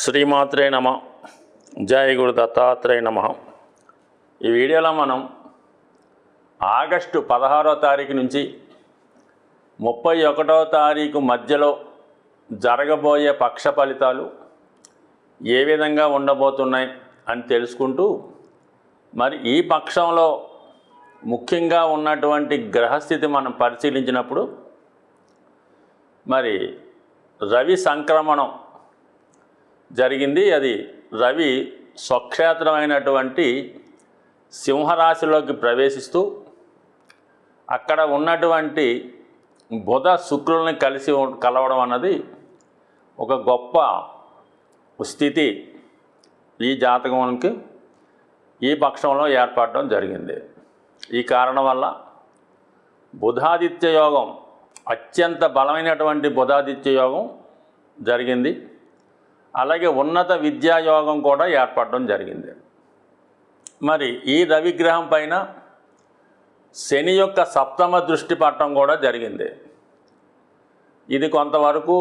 శ్రీమాత్రే నమ. జయ గురు దత్తాత్రేయ నమ. ఈ వీడియోలో మనం ఆగస్టు పదహారో తారీఖు నుంచి ముప్పై ఒకటో తారీఖు మధ్యలో జరగబోయే పక్ష ఫలితాలు ఏ విధంగా ఉండబోతున్నాయి అని తెలుసుకుంటూ మరి ఈ పక్షంలో ముఖ్యంగా ఉన్నటువంటి గ్రహస్థితి మనం పరిశీలించినప్పుడు మరి రవి సంక్రమణం జరిగింది. అది రవి స్వక్షేత్రమైనటువంటి సింహరాశిలోకి ప్రవేశిస్తూ అక్కడ ఉన్నటువంటి బుధ శుక్రుల్ని కలిసి కలవడం అన్నది ఒక గొప్ప స్థితి ఈ జాతకంకి ఈ పక్షంలో ఏర్పడడం జరిగింది. ఈ కారణం వల్ల బుధాదిత్య యోగం అత్యంత బలమైనటువంటి బుధాదిత్య యోగం జరిగింది. అలాగే ఉన్నత విద్యాయోగం కూడా ఏర్పడడం జరిగింది. మరి ఈ రవిగ్రహం పైన శని యొక్క సప్తమ దృష్టి పట్టడం కూడా జరిగింది. ఇది కొంతవరకు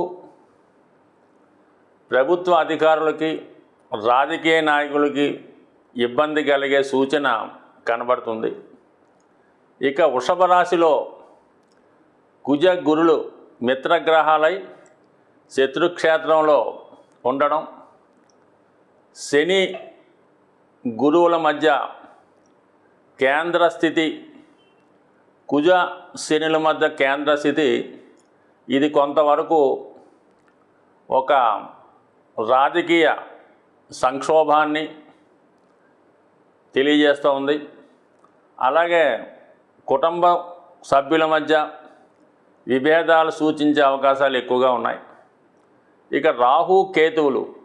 ప్రభుత్వ అధికారులకి రాజకీయ నాయకులకి ఇబ్బంది కలిగే సూచన కనబడుతుంది. ఇక వృషభ రాశిలో కుజ గురులు మిత్రగ్రహాలై శత్రుక్షేత్రంలో ఉండడం శని గురువుల మధ్య కేంద్ర స్థితి కుజ శనుల మధ్య కేంద్ర స్థితి ఇది కొంతవరకు ఒక రాజకీయ సంక్షోభాన్ని తెలియజేస్తూ ఉంది. అలాగే కుటుంబ సభ్యుల మధ్య విభేదాలు సూచించే అవకాశాలు ఎక్కువగా ఉన్నాయి. ఇక రాహు కేతువులు.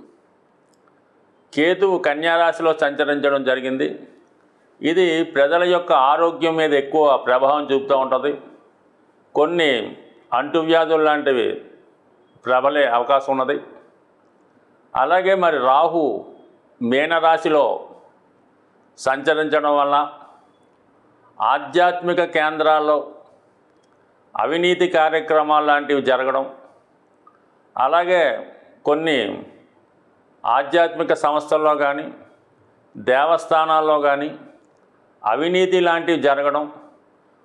కేతువు కన్యారాశిలో సంచరించడం జరిగింది. ఇది ప్రజల యొక్క ఆరోగ్యం మీద ఎక్కువ ప్రభావం చూపుతూ ఉంటుంది. కొన్ని అంటువ్యాధులు లాంటివి ప్రబలే అవకాశం ఉన్నది. అలాగే మరి రాహు మీనరాశిలో సంచరించడం వల్ల ఆధ్యాత్మిక కేంద్రాల్లో అవినీతి కార్యక్రమాలు లాంటివి జరగడం అలాగే కొన్ని ఆధ్యాత్మిక సంస్థల్లో కానీ దేవస్థానాల్లో కానీ అవినీతి లాంటివి జరగడం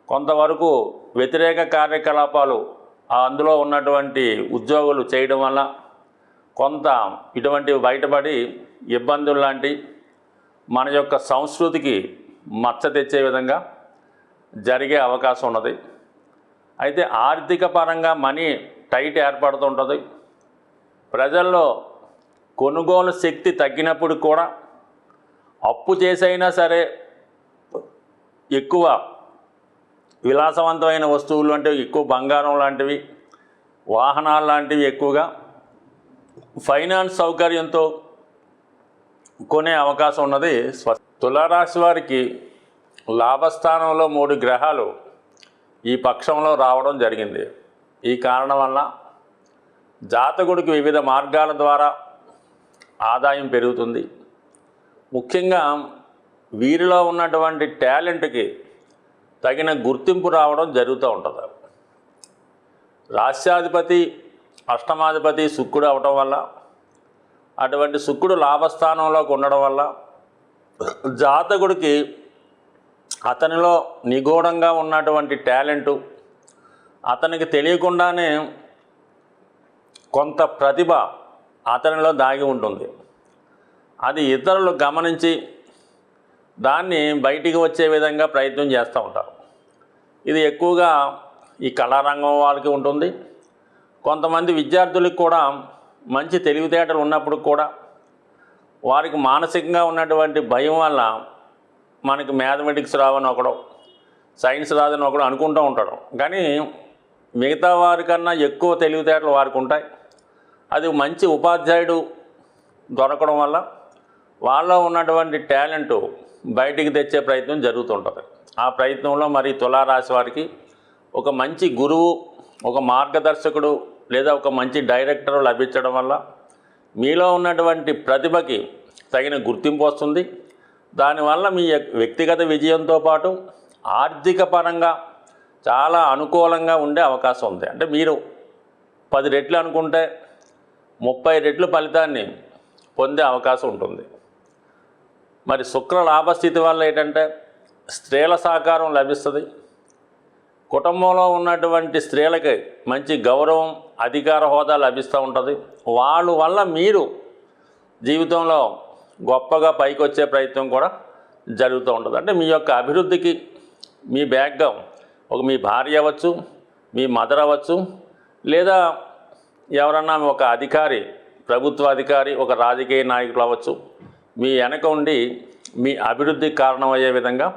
కొంతవరకు వ్యతిరేక కార్యకలాపాలు అందులో ఉన్నటువంటి ఉద్యోగులు చేయడం వల్ల కొంత ఇటువంటివి బయటపడి ఇబ్బందులు లాంటి మన యొక్క సంస్కృతికి మచ్చ తెచ్చే విధంగా జరిగే అవకాశం ఉన్నది. అయితే ఆర్థిక పరంగా మనీ టైట్ ఏర్పడుతుంటుంది ప్రజల్లో కొనుగోలు శక్తి తగ్గినప్పుడు కూడా అప్పు చేసైనా సరే ఎక్కువ విలాసవంతమైన వస్తువులు అంటే ఎక్కువ బంగారం లాంటివి వాహనాలు లాంటివి ఎక్కువగా ఫైనాన్స్ సౌకర్యంతో కొనే అవకాశం ఉన్నది. స్వ తులారాశి వారికి లాభస్థానంలో మూడు గ్రహాలు ఈ పక్షంలో రావడం జరిగింది. ఈ కారణం వల్ల జాతకుడికి వివిధ మార్గాల ద్వారా ఆదాయం పెరుగుతుంది. ముఖ్యంగా వీరిలో ఉన్నటువంటి టాలెంట్కి తగిన గుర్తింపు రావడం జరుగుతూ ఉంటుంది. రాష్ట్రాధిపతి అష్టమాధిపతి శుక్రుడు అవటం వల్ల అటువంటి శుక్రుడు లాభస్థానంలోకి ఉండడం వల్ల జాతకుడికి అతనిలో నిగూఢంగా ఉన్నటువంటి టాలెంటు అతనికి తెలియకుండానే కొంత ప్రతిభ అతనిలో దాగి ఉంటుంది. అది ఇతరులు గమనించి దాన్ని బయటికి వచ్చే విధంగా ప్రయత్నం చేస్తూ ఉంటారు. ఇది ఎక్కువగా ఈ కళారంగం వాళ్ళకి ఉంటుంది. కొంతమంది విద్యార్థులకు కూడా మంచి తెలివితేటలు ఉన్నప్పుడు కూడా వారికి మానసికంగా ఉన్నటువంటి భయం వల్ల మనకి మ్యాథమెటిక్స్ రావని ఒకడు సైన్స్ రాదని ఒకడు అనుకుంటూ ఉంటాడు. కానీ మిగతా వారికన్నా ఎక్కువ తెలివితేటలు వారికి ఉంటాయి. అది మంచి ఉపాధ్యాయుడు దొరకడం వల్ల వాళ్ళలో ఉన్నటువంటి టాలెంట్ బయటికి తెచ్చే ప్రయత్నం జరుగుతుంటుంది. ఆ ప్రయత్నంలో మరి తులారాశి వారికి ఒక మంచి గురువు ఒక మార్గదర్శకుడు లేదా ఒక మంచి డైరెక్టర్ లభించడం వల్ల మీలో ఉన్నటువంటి ప్రతిభకి తగిన గుర్తింపు వస్తుంది. దానివల్ల మీ వ్యక్తిగత విజయంతో పాటు ఆర్థిక పరంగా చాలా అనుకూలంగా ఉండే అవకాశం ఉంది. అంటే మీరు పది రెట్లు అనుకుంటే ముప్పై రెట్లు ఫలితాన్ని పొందే అవకాశం ఉంటుంది. మరి శుక్ర లాభస్థితి వల్ల ఏంటంటే స్త్రీల సహకారం లభిస్తుంది. కుటుంబంలో ఉన్నటువంటి స్త్రీలకి మంచి గౌరవం అధికార హోదా లభిస్తూ ఉంటుంది. వాళ్ళ వల్ల మీరు జీవితంలో గొప్పగా పైకి వచ్చే ప్రయత్నం కూడా జరుగుతూ ఉంటుంది. అంటే మీ యొక్క అభివృద్ధికి మీ బ్యాక్గ్రౌండ్ ఒక మీ భార్య అవ్వచ్చు మీ మదర్ అవ్వచ్చు లేదా ఎవరన్నా ఒక అధికారి ప్రభుత్వ అధికారి ఒక రాజకీయ నాయకులు అవ్వచ్చు మీ వెనక ఉండి మీ అభివృద్ధికి కారణమయ్యే విధంగా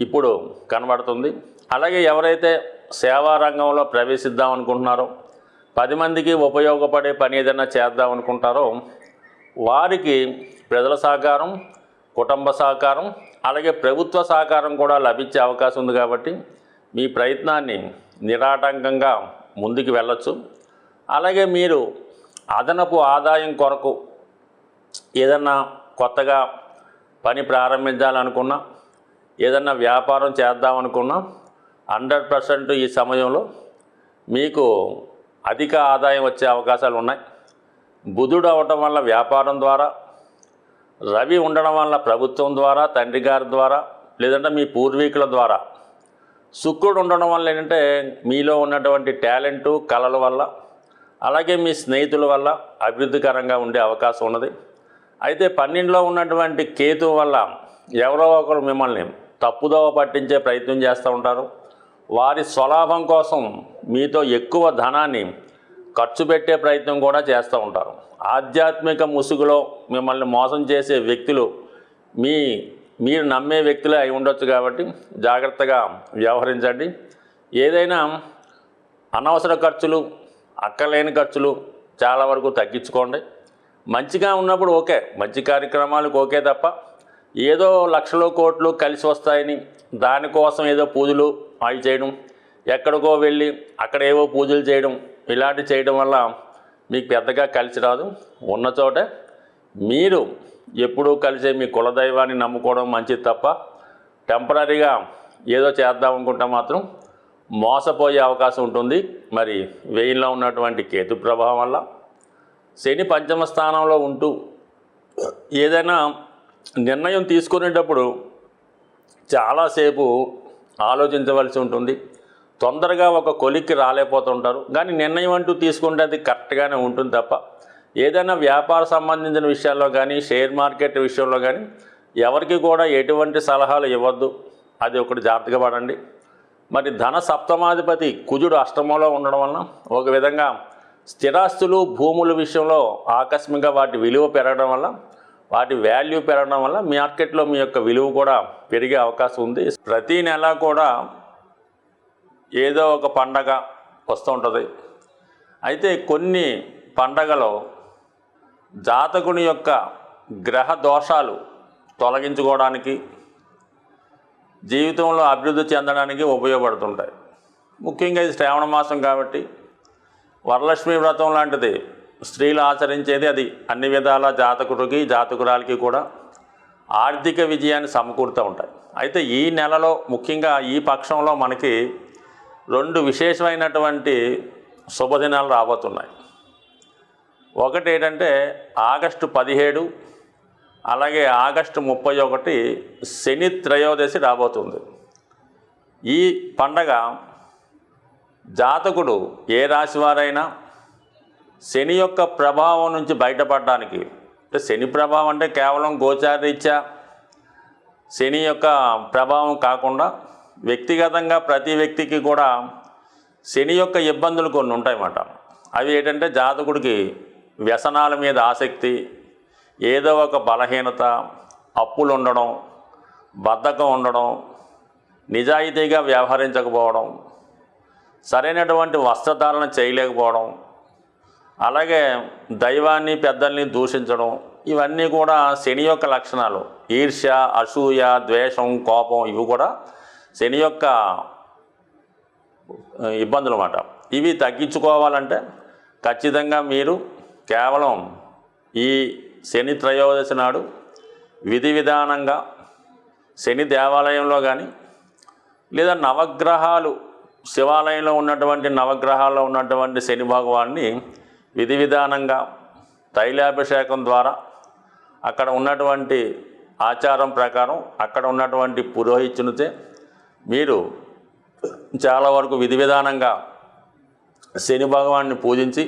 ఇప్పుడు కనబడుతుంది. అలాగే ఎవరైతే సేవా రంగంలో ప్రవేశిద్దాం అనుకుంటున్నారో పది మందికి ఉపయోగపడే పని ఏదైనా చేద్దాం అనుకుంటారో వారికి ప్రజల సహకారం కుటుంబ సహకారం అలాగే ప్రభుత్వ సహకారం కూడా లభించే అవకాశం ఉంది కాబట్టి మీ ప్రయత్నాన్ని నిరాటంకంగా ముందుకు వెళ్ళచ్చు. అలాగే మీరు అదనపు ఆదాయం కొరకు ఏదన్నా కొత్తగా పని ప్రారంభించాలనుకున్నా ఏదన్నా వ్యాపారం చేద్దామనుకున్నా హండ్రెడ్ పర్సెంట్ ఈ సమయంలో మీకు అధిక ఆదాయం వచ్చే అవకాశాలు ఉన్నాయి. బుధుడు అవటం వల్ల వ్యాపారం ద్వారా రవి ఉండడం వల్ల ప్రభుత్వం ద్వారా తండ్రి గారి ద్వారా లేదంటే మీ పూర్వీకుల ద్వారా. శుక్రుడు ఉండడం వల్ల ఏంటంటే మీలో ఉన్నటువంటి టాలెంటు కళల వల్ల అలాగే మీ స్నేహితుల వల్ల అభివృద్ధికరంగా ఉండే అవకాశం ఉన్నది. అయితే పన్నెండులో ఉన్నటువంటి కేతు వల్ల ఎవరో ఒకరు మిమ్మల్ని తప్పుదోవ పట్టించే ప్రయత్నం చేస్తూ ఉంటారు. వారి స్వలాభం కోసం మీతో ఎక్కువ ధనాన్ని ఖర్చు పెట్టే ప్రయత్నం కూడా చేస్తూ ఉంటారు. ఆధ్యాత్మిక ముసుగులో మిమ్మల్ని మోసం చేసే వ్యక్తులు మీ మీరు నమ్మే వ్యక్తులే అయి ఉండొచ్చు కాబట్టి జాగ్రత్తగా వ్యవహరించండి. ఏదైనా అనవసర ఖర్చులు అక్కర్లేని ఖర్చులు చాలా వరకు తగ్గించుకోండి. మంచిగా ఉన్నప్పుడు ఓకే మంచి కార్యక్రమాలకు ఓకే తప్ప ఏదో లక్షలు కోట్లు కలిసి వస్తాయని దానికోసం ఏదో పూజలు అవి చేయడం ఎక్కడికో వెళ్ళి అక్కడ ఏవో పూజలు చేయడం ఇలాంటి చేయడం వల్ల మీకు పెద్దగా కలిసి రాదు. ఉన్న చోట మీరు ఎప్పుడూ కలిసే మీ కులదైవాన్ని నమ్ముకోవడం మంచిది తప్ప టెంపరీగా ఏదో చేద్దాం అనుకుంటే మాత్రం మోసపోయే అవకాశం ఉంటుంది. మరి వెయిన్లో ఉన్నటువంటి కేతు ప్రభావం వల్ల శని పంచమ స్థానంలో ఉంటూ ఏదైనా నిర్ణయం తీసుకునేటప్పుడు చాలాసేపు ఆలోచించవలసి ఉంటుంది. తొందరగా ఒక కొలిక్కి రాలేకపోతుంటారు. కానీ నిర్ణయం అంటూ తీసుకుంటే అది కరెక్ట్గానే ఉంటుంది తప్ప ఏదైనా వ్యాపార సంబంధించిన విషయాల్లో కానీ షేర్ మార్కెట్ విషయంలో కానీ ఎవరికి కూడా ఎటువంటి సలహాలు ఇవ్వద్దు. అది ఒకటి జాగ్రత్తగా పడండి. మరి ధన సప్తమాధిపతి కుజుడు అష్టమంలో ఉండడం వలన ఒక విధంగా స్థిరాస్తులు భూముల విషయంలో ఆకస్మికంగా వాటి విలువ పెరగడం వల్ల వాటి వాల్యూ పెరగడం వల్ల మార్కెట్లో మీ యొక్క విలువ కూడా పెరిగే అవకాశం ఉంది. ప్రతి నెల కూడా ఏదో ఒక పండగ వస్తూ ఉంటుంది. అయితే కొన్ని పండగలో జాతకుని యొక్క గ్రహ దోషాలు తొలగించుకోవడానికి జీవితంలో అభివృద్ధి చెందడానికి ఉపయోగపడుతుంటాయి. ముఖ్యంగా ఇది శ్రావణ మాసం కాబట్టి వరలక్ష్మి వ్రతం లాంటిది స్త్రీలు ఆచరించేది అది అన్ని విధాల జాతకుడికి జాతకురాలకి కూడా ఆర్థిక విజయాన్ని సమకూరుతూ ఉంటాయి. అయితే ఈ నెలలో ముఖ్యంగా ఈ పక్షంలో మనకి రెండు విశేషమైనటువంటి శుభదినాలు రాబోతున్నాయి. ఒకటి ఏంటంటే ఆగస్టు పదిహేడు అలాగే ఆగస్టు ముప్పై ఒకటి శని త్రయోదశి రాబోతుంది. ఈ పండగ జాతకుడు ఏ రాశి వారైనా శని యొక్క ప్రభావం నుంచి బయటపడడానికి అంటే శని ప్రభావం అంటే కేవలం గోచారీత్యా శని యొక్క ప్రభావం కాకుండా వ్యక్తిగతంగా ప్రతి వ్యక్తికి కూడా శని యొక్క ఇబ్బందులు కొన్ని ఉంటాయన్నమాట. అవి ఏంటంటే జాతకుడికి వ్యసనాల మీద ఆసక్తి ఏదో ఒక బలహీనత అప్పులు ఉండడం బద్ధకం ఉండడం నిజాయితీగా వ్యవహరించకపోవడం సరైనటువంటి వస్త్రధారణ చేయలేకపోవడం అలాగే దైవాన్ని పెద్దల్ని దూషించడం ఇవన్నీ కూడా శని యొక్క లక్షణాలు. ఈర్ష్య అసూయ ద్వేషం కోపం ఇవి కూడా శని యొక్క ఇబ్బందులు అన్నమాట ఇవి తగ్గించుకోవాలంటే ఖచ్చితంగా మీరు కేవలం ఈ శని త్రయోదశి నాడు విధి విధానంగా శని దేవాలయంలో కానీ లేదా నవగ్రహాలు శివాలయంలో ఉన్నటువంటి నవగ్రహాల్లో ఉన్నటువంటి శని భగవాన్ని విధి విధానంగా తైలాభిషేకం ద్వారా అక్కడ ఉన్నటువంటి ఆచారం ప్రకారం అక్కడ ఉన్నటువంటి పురోహితునితే మీరు చాలా వరకు విధి విధానంగా శని భగవాన్ని పూజించి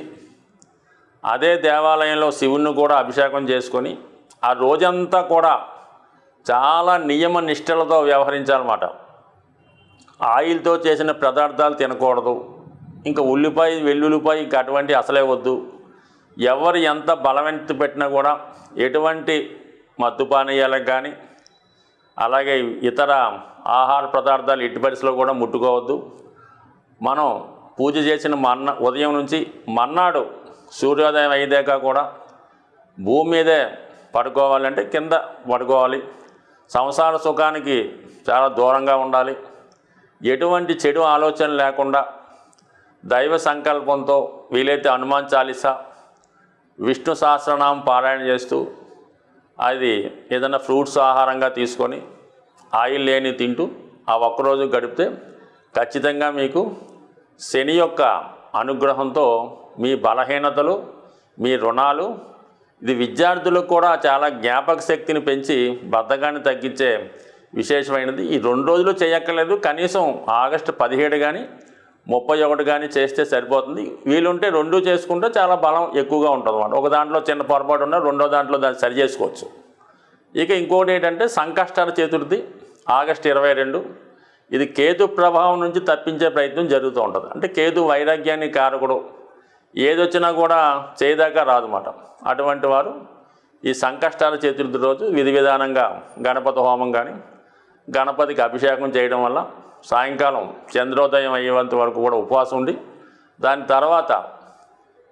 అదే దేవాలయంలో శివుణ్ణి కూడా అభిషేకం చేసుకొని ఆ రోజంతా కూడా చాలా నియమ నిష్టలతో వ్యవహరించాలన్నమాట. ఆయిల్తో చేసిన పదార్థాలు తినకూడదు. ఇంకా ఉల్లిపాయ వెల్లుల్లిపాయ ఇంకా అటువంటి అసలే వద్దు. ఎవరు ఎంత బలవంత పెట్టినా కూడా ఎటువంటి మత్తు పానీయాలకు కానీ అలాగే ఇతర ఆహార పదార్థాలు ఎట్టి పరిస్థితుల్లో కూడా ముట్టుకోవద్దు. మనం పూజ చేసిన మన్న ఉదయం నుంచి మన్నాడు సూర్యోదయం అయ్యేదాకా కూడా భూమి మీదే పడుకోవాలంటే కింద పడుకోవాలి. సంసార సుఖానికి చాలా దూరంగా ఉండాలి. ఎటువంటి చెడు ఆలోచన లేకుండా దైవ సంకల్పంతో వీలైతే హనుమాన్ చాలీసా విష్ణు సహస్రనామం పారాయణ చేస్తూ అది ఏదైనా ఫ్రూట్స్ ఆహారంగా తీసుకొని ఆయిల్ లేని తింటూ ఆ ఒక్కరోజు గడిపితే ఖచ్చితంగా మీకు శని యొక్క అనుగ్రహంతో మీ బలహీనతలు మీ రుణాలు ఇది విద్యార్థులకు కూడా చాలా జ్ఞాపక శక్తిని పెంచి బద్ధకాన్ని తగ్గించే విశేషమైనది. ఈ రెండు రోజులు చేయక్కర్లేదు. కనీసం ఆగస్టు పదిహేడు కానీ ముప్పై ఒకటి కానీ చేస్తే సరిపోతుంది. వీలుంటే రెండు చేసుకుంటే చాలా బలం ఎక్కువగా ఉంటుంది అనమాట ఒక దాంట్లో చిన్న పొరపాటు ఉన్నా రెండో దాంట్లో దాన్ని సరి చేసుకోవచ్చు. ఇక ఇంకోటి ఏంటంటే సంకష్టాల చతుర్థి ఆగస్టు ఇరవై రెండు. ఇది కేతు ప్రభావం నుంచి తప్పించే ప్రయత్నం జరుగుతూ ఉంటుంది. అంటే కేతు వైరాగ్యాన్ని కారకుడు. ఏది వచ్చినా కూడా చేయదాకా రాదన్నమాట. అటువంటి వారు ఈ సంకష్టాల చతుర్థి రోజు విధి విధానంగా గణపతి హోమం కానీ గణపతికి అభిషేకం చేయడం వల్ల సాయంకాలం చంద్రోదయం అయ్యేంత వరకు కూడా ఉపవాసం ఉండి దాని తర్వాత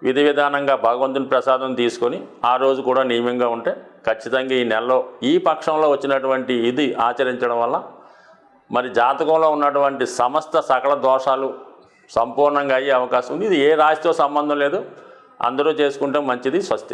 విధి విధానంగా భగవంతుని ప్రసాదం తీసుకొని ఆ రోజు కూడా నియమంగా ఉంటే ఖచ్చితంగా ఈ నెలలో ఈ పక్షంలో వచ్చినటువంటి ఇది ఆచరించడం వల్ల మరి జాతకంలో ఉన్నటువంటి సమస్త సకల దోషాలు సంపూర్ణంగా అయ్యే అవకాశం ఉంది. ఇది ఏ రాశితో సంబంధం లేదు. అందరూ చేసుకుంటే మంచిది స్వస్తి.